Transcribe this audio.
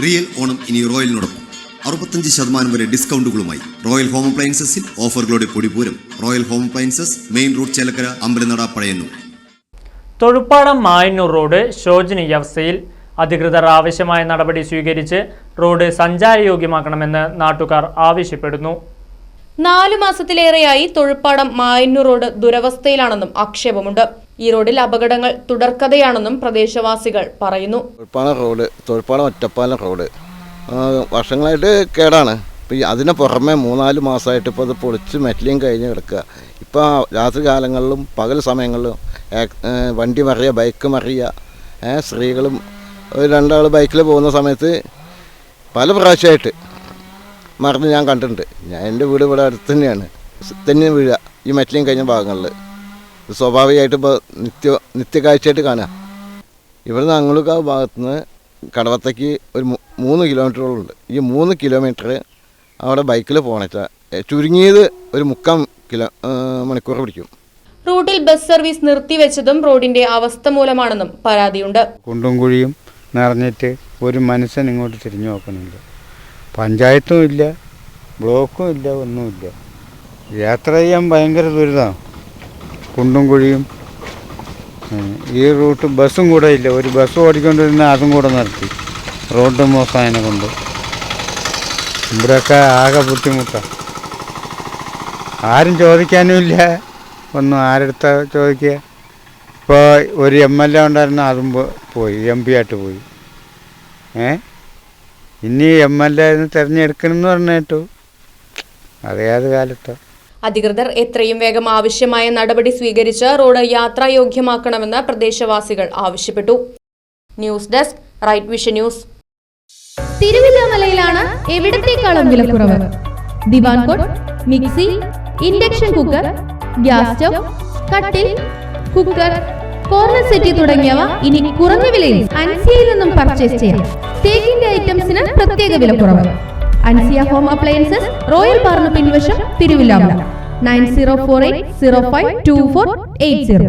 Real Onam ഇനി റോയലിനോടൊപ്പം. അറുപത്തഞ്ച് ശതമാനം വരെ ഡിസ്കൗണ്ടുകളുമായി റോയൽ ഹോം അപ്ലയൻസസിൽ ഓഫറുകളുടെ പൊടിപൂരം royal home appliances main road Chelakkara Ambalanada Pazhayannur. Thozhuppadam Mayannur road ശോചനീയാവസ്ഥയിൽ അധികൃതർ ആവശ്യമായ നടപടി സ്വീകരിച്ച് റോഡ് സഞ്ചാരയോഗ്യമാക്കണമെന്ന് നാട്ടുകാർ ആവശ്യപ്പെടുന്നു. നാലു മാസത്തിലേറെയായി തൊഴുപ്പാടം മായന്നൂർ റോഡ് ദുരവസ്ഥയിലാണെന്നും ആക്ഷേപമുണ്ട്. ഈ റോഡിൽ അപകടങ്ങൾ തുടർക്കഥയാണെന്നും പ്രദേശവാസികൾ പറയുന്നു. Thozhuppalam road Thozhilppalam Ottapalam road. വർഷങ്ങളായിട്ട് കേടാണ്. അതിന് പുറമെ മൂന്നാൽ മാസമായിട്ട് ഇപ്പോൾ അത് പൊളിച്ച് മെറ്റലിയും കഴിഞ്ഞ് കിടക്കുക. ഇപ്പോൾ രാത്രി കാലങ്ങളിലും പകൽ സമയങ്ങളിലും വണ്ടി മറിയുക ബൈക്ക് മറിയുക സ്ത്രീകളും ഒരു രണ്ടാൾ ബൈക്കിൽ പോകുന്ന സമയത്ത് പല പ്രാവശ്യമായിട്ട് മറിഞ്ഞ് ഞാൻ കണ്ടിട്ടുണ്ട്. ഞാൻ എന്റെ വീട് ഇവിടെ അടുത്ത് തന്നെയാണ്. തന്നെ വീഴുക ഈ മെറ്റലിയും കഴിഞ്ഞ ഭാഗങ്ങളിൽ. സ്വാഭാവികമായിട്ട് ഇപ്പോൾ നിത്യ നിത്യകാഴ്ചയായിട്ട് കാണുക. ഇവിടുന്ന് ഭാഗത്ത് നിന്ന് കടവത്തേക്ക് ഒരു മൂന്ന് കിലോമീറ്ററോളം ഉണ്ട് ഈ മൂന്ന് കിലോമീറ്റർ അവിടെ ബൈക്കിൽ പോകണച്ചാൽ ചുരുങ്ങിയത് ഒരു മുക്കാൽ കിലോ മണിക്കൂർ പിടിക്കും. റൂട്ടിൽ ബസ് സർവീസ് നിർത്തിവെച്ചതും റോഡിന്റെ അവസ്ഥ മൂലമാണെന്നും പരാതിയുണ്ട്. കുണ്ടും കുഴിയും നിറഞ്ഞിട്ട് ഒരു മനുഷ്യൻ ഇങ്ങോട്ട് തിരിഞ്ഞു നോക്കുന്നുണ്ട്. പഞ്ചായത്തും ഇല്ല ബ്ലോക്കും ഇല്ല ഒന്നുമില്ല. യാത്ര ചെയ്യാൻ ഭയങ്കര ദുരിതമാണ്. കുണ്ടും കുഴിയും. ഈ റൂട്ട് ബസ്സും കൂടെ ഇല്ല. ഒരു ബസ് ഓടിക്കൊണ്ടിരുന്ന അതും കൂടെ നിർത്തി. റോഡ് മോശമായതിനെ കൊണ്ട്. ഇവിടെയൊക്കെ ആകെ ബുദ്ധിമുട്ടാണ് ആരും ചോദിക്കാനും ഇല്ല. ഒന്നും ആരെടുത്ത ചോദിക്കുക? ഇപ്പോൾ ഒരു എം എൽ എ ഉണ്ടായിരുന്ന അതും പോയി. എം പി ആയിട്ട് പോയി. ഏ? ഇനി എം എൽ എ തിരഞ്ഞെടുക്കണമെന്ന് പറഞ്ഞു കേട്ടു അറിയാതെ കാലത്തോ? അധികൃതർ എത്രയും വേഗം ആവശ്യമായ നടപടി സ്വീകരിച്ച് റോഡ് യാത്രായോഗ്യമാക്കണമെന്ന് പ്രദേശവാസികൾ ആവശ്യപ്പെട്ടു. News desk right vision news. തിരുവില്ലാമലയിലാണ് എവിടത്തേക്കാളും വിലക്കുറവ്? Divan cot mixie induction cooker gas stove കട്ടിൽ കുക്കർ കോർണർ സെറ്റി തുടങ്ങിയവ ഇനി കുറഞ്ഞ വിലയിൽ അൻസിയയിൽ നിന്നും പർച്ചേസ് ചെയ്യാം. തേക്കിന്റെ ഐറ്റംസിന് പ്രത്യേക വിലക്കുറവ്. അൻസിയ ഹോം അപ്ലയൻസസ് റോയൽ പാർന്ന് പിൻവശം Thiruvilwamala. nine zero four eight zero five two four eight zero